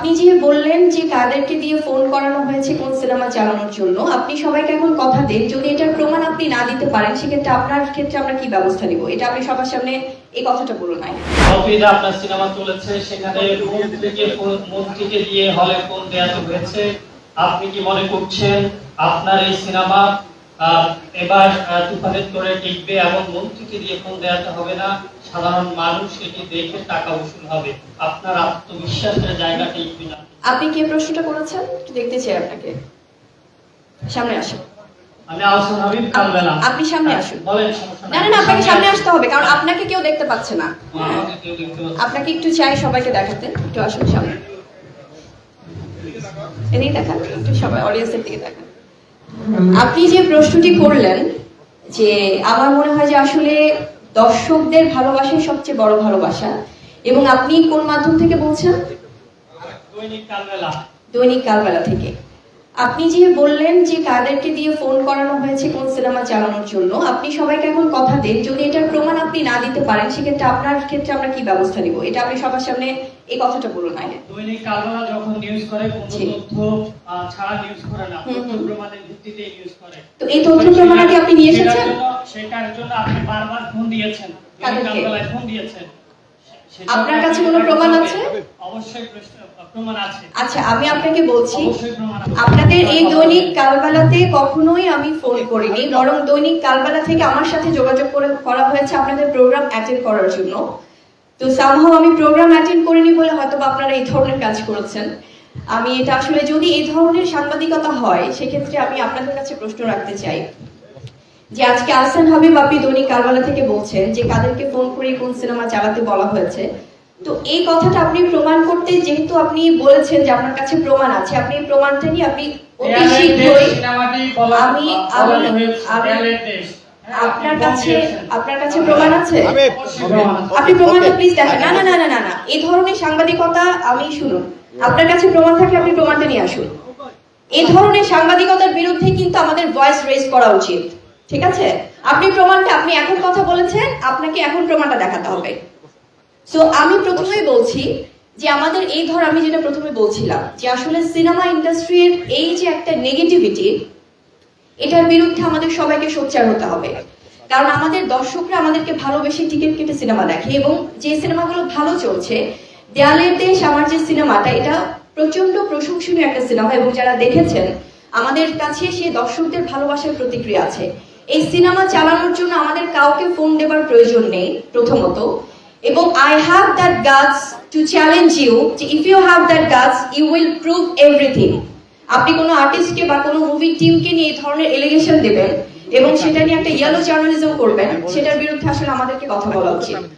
আপনি যে বললেন যে কাদেরকে দিয়ে ফোন করানো হয়েছে কোন সিনেমা চালানোর জন্য, আপনি সবাইকে এখন কথা দেন। যদি এটার প্রমাণ আপনি না দিতে পারেন, সেক্ষেত্রে আপনার ক্ষেত্রে আমরা কি ব্যবস্থা নিব? এটা আপনি সবার সামনে এই কথাটা বলুন নাই আপনার সিনেমা চলেছে, সেখানে দিয়ে হলে ফোন দেওয়া হয়েছে। আপনি কি মনে করছেন আপনার এই সিনেমা এবার তুফানের তোরে টিকবে এবং মন্ত্রীকে দিয়ে ফোন দেওয়াতে হবে না। সাধারণ মানুষ এটি দেখে টাকা উসুল হবে। আপনার আত্মবিশ্বাসের জায়গা টিকবে না। আপনি কি প্রশ্নটা করেছেন? দেখতে চাই আপনাকে। সামনে আসুন। আমি আহসান হাবিব কালবেলা। আপনি সামনে আসুন। বলেন সমস্যা না না আপনাকে সামনে আসতে হবে কারণ আপনাকে কেউ দেখতে পাচ্ছে না। হ্যাঁ। কেউ দেখতে পাচ্ছে না। আপনাকে একটু চাই সবাইকে দেখাতে। একটু আসুন সামনে। এদিকে দেখান একটু সবাই অডিয়েন্সের দিকে দেখান। আপনি যে প্রশ্নটি করলেন যে আমার মনে হয় যে আসলে দর্শকদের ভালোবাসাই সবচেয়ে বড় ভালোবাসা এবং আপনি কোন মাধ্যম থেকে বলছেন? দৈনিক কালবেলা। দৈনিক কালবেলা থেকে। আপনি যে বললেন যে কাদেরকে দিয়ে ফোন করানো হয়েছে কোন সিনেমা চালানোর জন্য আপনি সবাইকে এখন কথা দেন। যদি এটার প্রমাণ আপনি না দিতে পারেন সেক্ষেত্রে আপনার ক্ষেত্রে আমরা কি ব্যবস্থা নিব? এটা আপনি সবার সামনে এই কথাটা বলুন আগে। দৈনিক কালবেলা যখন নিউজ করে কোনো তথ্য ছাড়া নিউজ করে না তথ্য প্রমাণের ভিত্তিতে নিউজ করে। তো এই তথ্য প্রমাণাদি আপনি নিয়ে এসেছেন? সেটার জন্য আপনি বারবার ফোন দিয়েছেন? কালবেলায় ফোন দিয়েছেন। আপনার কাছে কোনো প্রমাণ আছে? অবশ্যই প্রমাণ আছে। আচ্ছা আমি আপনাকে বলছি প্রমাণ আপনাদের এই দৈনিক কালবেলাতে কখনোই আমি ফোন করিনি বরং দৈনিক কালবেলা থেকে আমার সাথে যোগাযোগ করে করা হয়েছে আপনাদের প্রোগ্রাম অ্যাটেন্ড করার জন্য। তো সামহাও আমি প্রোগ্রাম অ্যাটেন্ড করিনি বলে হয়তো বা আপনারা এই ধরনের কাজ করেছেন। আমি এটা আসলে যদি এই ধরনের সাংবাদিকতা হয় সেক্ষেত্রে আমি আপনাদের কাছে প্রশ্ন রাখতে চাই। যে আজকে আহসান হাবিব আপনি দৈনিক কারবালা থেকে বলছেন যে কাদেরকে ফোন করে কোন সিনেমা চালাতে বলা হয়েছে। তো এই কথাটা আপনি প্রমাণ করতে যেহেতু আপনি বলেছেন যে আপনার কাছে প্রমাণ আছে আপনি এই প্রমাণটা নিয়ে আপনি অতি শীঘ্রই আমি- আমি- আপনার কাছে আপনার কাছে প্রমাণ আছে। আপনি প্রমাণটা প্লিজ দেখান। না না না না না এই ধরনের সাংবাদিকতা আমি শুনুন। আপনার কাছে প্রমাণ থাকলে আপনি প্রমাণটা নিয়ে আসুন। এই ধরনের সাংবাদিকতার বিরুদ্ধে কিন্তু আমাদের ভয়েস রেজ করা উচিত। ঠিক আছে? আপনি প্রমাণটা আপনি এখন কথা বলেছেন আপনাকে এখন প্রমাণটা দেখাতে হবে। সো আমি প্রথমেই বলছি যে আমাদের এই ধর আমি যেটা প্রথমে বলছিলাম যে আসলে সিনেমা ইন্ডাস্ট্রির এই যে একটা নেগেটিভিটি এটার বিরুদ্ধে আমাদের সবাইকে সোচ্চার হতে হবে। কারণ আমাদের দর্শকরা আমাদেরকে ভালোবেসে টিকিট কেটে সিনেমা দেখে এবং যে সিনেমাগুলো ভালো চলছে, দেয়ালের দেশ আমার যে সিনেমাটা, এটা প্রচণ্ড প্রশংসনীয় একটা সিনেমা এবং যারা দেখেছেন, আমাদের কাছে সে দর্শকদের ভালোবাসার প্রতিক্রিয়া আছে। এই সিনেমা চালানোর জন্য আমাদের কাউকে ফোন দেবার প্রয়োজন নেই, প্রথমত। এবং I have that guts to challenge you if you have that guts you will prove everything আপনি কোনো আর্টিস্টকে বা কোনো মুভি টিমকে নিয়ে এই ধরনের এলিগেশন দেবেন এবং সেটা নিয়ে একটা ইয়েলো জার্নালিজম করবেন সেটার বিরুদ্ধে আসলে আমাদেরকে কথা বলা উচিত।